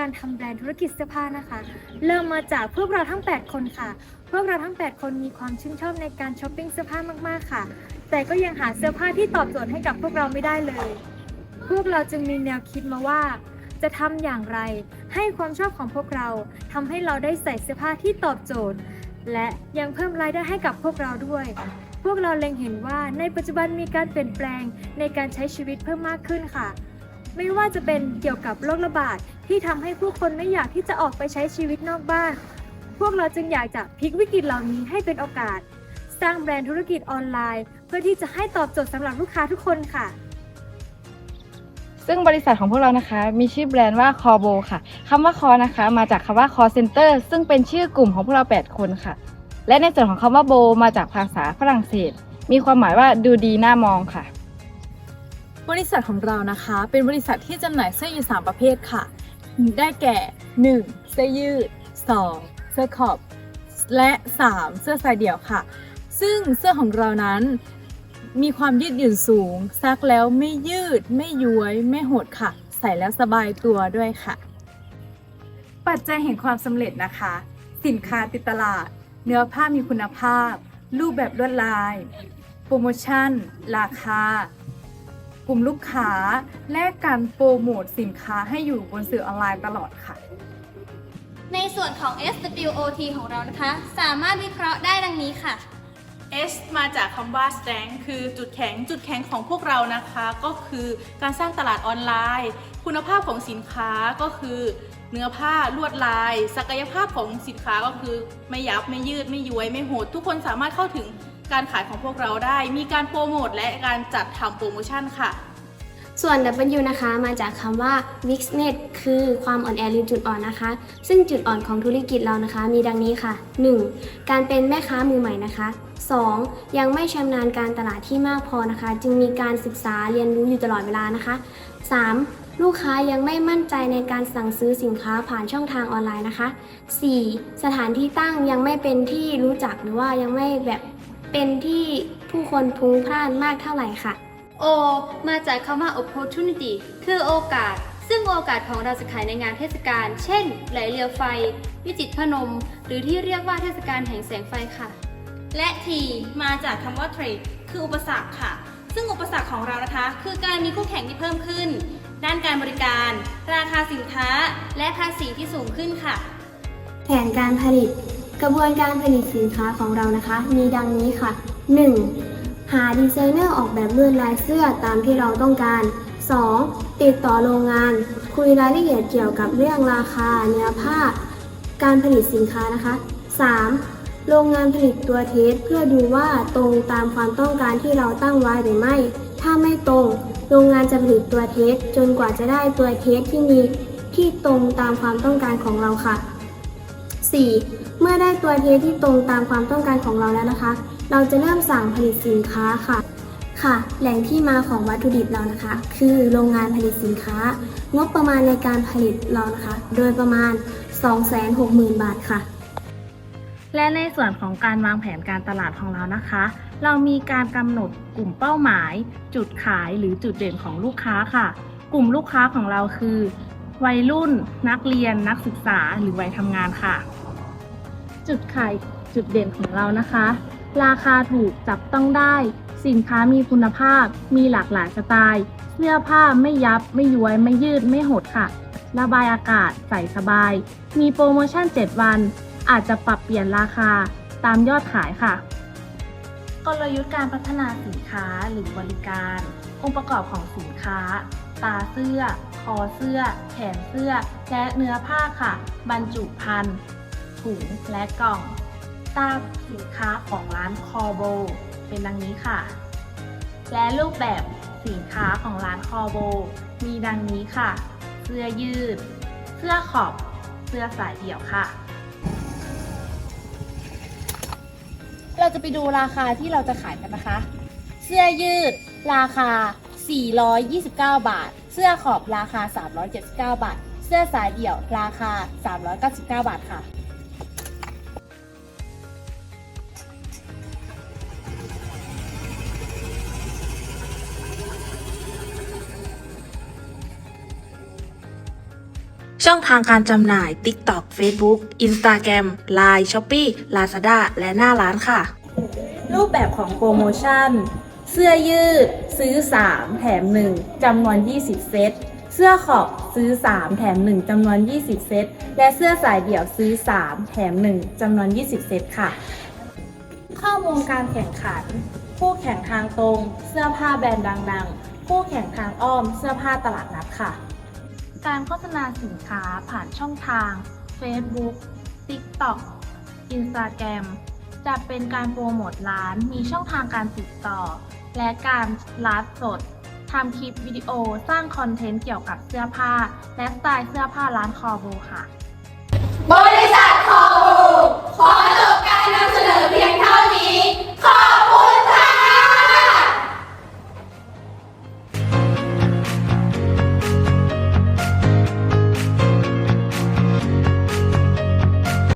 การทำแบรนด์ธุรกิจเสื้อผ้านะคะ เริ่มมาจากพวกเราทั้ง 8 คนค่ะ พวกเราทั้ง 8 คนมีความชื่นชอบในการช้อปปิ้งเสื้อผ้ามากๆค่ะ แต่ก็ยังหาเสื้อผ้าที่ตอบโจทย์ให้กับพวกเราไม่ได้เลย พวกเราจึงมีแนวคิดมาว่า จะทำอย่างไร ให้ความชอบของพวกเราทำให้เราได้ใส่เสื้อผ้าที่ตอบโจทย์ และยังเพิ่มรายได้ให้กับพวกเราด้วย พวกเราเล็งเห็นว่าในปัจจุบันมีการเปลี่ยนแปลงในการใช้ชีวิตเพิ่มมากขึ้นค่ะ ไม่ว่าจะเป็นเกี่ยวกับโรคระบาดที่ทำให้ผู้คนไม่อยากที่จะออกไปใช้ชีวิตนอกบ้าน พวกเราจึงอยากจะพลิกวิกฤตเหล่านี้ให้เป็นโอกาส สร้างแบรนด์ธุรกิจออนไลน์ เพื่อที่จะให้ตอบโจทย์สำหรับลูกค้าทุกคนค่ะซึ่งบริษัทของพวกเรานะคะ มีชื่อแบรนด์ว่า c o r b o ค่ะคำว่า call นะคะ มาจากคำว่า call center ซึ่งเป็นชื่อกลุ่มของพวกเรา 8 คนค่ะ และในส่วนของคำว่า bo มาจากภาษาฝรั่งเศส มีความหมายว่าดูดีน่ามองค่ะ บริษัทของเรานะคะ เป็นบริษัทที่จำหน่ายเสื้อยู่3ประเภทค่ะ ได้แก่ 1. เสื้อยืด 2. เสื้อขอบ และ 3. เสื้อสายเดี่ยวค่ะ ซึ่งเสื้อของเรานั้นมีความยืดหยุ่นสูง ซักแล้วไม่ยืด ไม่ย้วย ไม่หดค่ะ ใส่แล้วสบายตัวด้วยค่ะ ปัจจัยแห่งความสำเร็จนะคะ สินค้าติดตลาด เนื้อผ้ามีคุณภาพ รูปแบบลวดลาย โปรโมชั่น ราคา กลุ่มลูกค้า และการโปรโมทสินค้าให้อยู่บนสื่อออนไลน์ตลอดค่ะ ในส่วนของ SWOT ของเรานะคะ สามารถวิเคราะห์ได้ดังนี้ค่ะ S มาจากคำว่า strength คือจุดแข็ง จุดแข็งของพวกเรานะคะ ก็คือการสร้างตลาดออนไลน์ คุณภาพของสินค้าก็คือเนื้อผ้าลวดลาย ศักยภาพของสินค้าก็คือไม่ยับไม่ยืดไม่ย้วยไม่โหด ทุกคนสามารถเข้าถึง การขายของพวกเราได้ มีการโปรโมทและการจัดทำโปรโมชั่นค่ะ ส่วน W นะคะมาจากคำว่า weakness คือความอ่อนแอหรือจุดอ่อนนะคะ ซึ่งจุดอ่อนของธุรกิจเรานะคะ มีดังนี้ค่ะ 1. การเป็นแม่ค้ามือใหม่นะคะ 2. ยังไม่ชำนาญการตลาดที่มากพอนะคะ จึงมีการศึกษาเรียนรู้อยู่ตลอดเวลานะคะ 3. ลูกค้ายังไม่มั่นใจในการสั่งซื้อสินค้าผ่านช่องทางออนไลน์นะคะ 4. สถานที่ตั้งยังไม่เป็นที่รู้จักหรือว่ายังไม่แบบ เป็นที่ผู้คนพลุงพล่านมากเท่าไหร่ค่ะ O มาจากคำว่า opportunity คือโอกาส ซึ่งโอกาสของเราจะขายในงานเทศกาล เช่น ไหลเรือไฟ วิจิตรพนม หรือที่เรียกว่าเทศกาลแห่งแสงไฟค่ะ และ T มาจากคำว่า trade คืออุปสรรคค่ะ ซึ่งอุปสรรคของเรานะคะ คือการมีคู่แข่งที่เพิ่มขึ้น ด้านการบริการ ราคาสินค้า และภาษีที่สูงขึ้นค่ะ แผนการผลิต กระบวนการผลิตสินค้าของเรานะคะ มีดังนี้ค่ะ 1. หาดีไซเนอร์ออกแบบลวดลายเสื้อตามที่เราต้องการ 2. ติดต่อโรงงาน คุยรายละเอียดเกี่ยวกับเรื่องราคา เนื้อผ้า การผลิตสินค้านะคะ 3. โรงงานผลิตตัวเทสเพื่อดูว่าตรงตามความต้องการที่เราตั้งไว้หรือไม่ ถ้าไม่ตรง โรงงานจะผลิตตัวเทสจนกว่าจะได้ตัวเทสที่มีที่ตรงตามความต้องการของเราค่ะ 4. เมื่อได้ตัวเทสที่ตรงตามความต้องการของเราแล้วนะคะ เราจะเริ่มสั่งผลิตสินค้าค่ะ ค่ะ แหล่งที่มาของวัตถุดิบเรานะคะ คือโรงงานผลิตสินค้า งบประมาณในการผลิตเรานะคะ โดยประมาณ 260,000 บาทค่ะ และในส่วนของการวางแผนการตลาดของเรานะคะ เรามีการกำหนดกลุ่มเป้าหมาย จุดขายหรือจุดเด่นของลูกค้าค่ะ กลุ่มลูกค้าของเราคือ วัยรุ่น นักเรียน นักศึกษา หรือวัยทำงานค่ะ จุดขายจุดเด่นของเรานะคะ ราคาถูกจับต้องได้ สินค้ามีคุณภาพ มีหลากหลายสไตล์ เสื้อผ้าไม่ยับ ไม่ย้วย ไม่ยืด ไม่หดค่ะ ระบายอากาศใส่สบาย มีโปรโมชั่น 7 วัน อาจจะปรับเปลี่ยนราคาตามยอดขายค่ะ กลยุทธ์การพัฒนาสินค้าหรือบริการ องค์ประกอบของสินค้า ตาเสื้อ คอเสื้อ แขนเสื้อ และเนื้อผ้าค่ะ บรรจุภัณฑ์ถุงและกล่อง ตามสินค้าของร้านคอโบ เป็นดังนี้ค่ะ และรูปแบบสินค้าของร้านคอโบ มีดังนี้ค่ะ เสื้อยืด เสื้อขอบ เสื้อสายเดี่ยวค่ะ เราจะไปดูราคาที่เราจะขายกันนะคะ เสื้อยืด ราคา 429 บาท เสื้อขอบราคา 379 บาท เสื้อสายเดี่ยวราคา 399 บาทค่ะช่องทางการจำหน่าย TikTok Facebook Instagram Line Shopee Lazada และหน้าร้านค่ะ รูปแบบของโปรโมชั่น เสื้อยืดซื้อ 3 แถม 1จำนวน 20 เซต เสื้อขอบซื้อ 3 แถม 1จำนวน 20 เซต และเสื้อสายเดี่ยวซื้อ 3 แถม 1จำนวน 20 เซตค่ะ ข้อมูลการแข่งขันคู่แข่งทางตรง เสื้อผ้าแบรนด์ดังๆคู่แข่งทางอ้อม เสื้อผ้าตลาดนัดค่ะ การโฆษณาสินค้าผ่านช่องทาง Facebook TikTok Instagram จะเป็นการโปรโมทร้านมีช่องทางการติดต่อ และการไลฟ์สดทำคลิปวิดีโอสร้างคอนเทนต์เกี่ยวกับเสื้อผ้า และสไตล์เสื้อผ้าร้านคอโบค่ะ บริษัท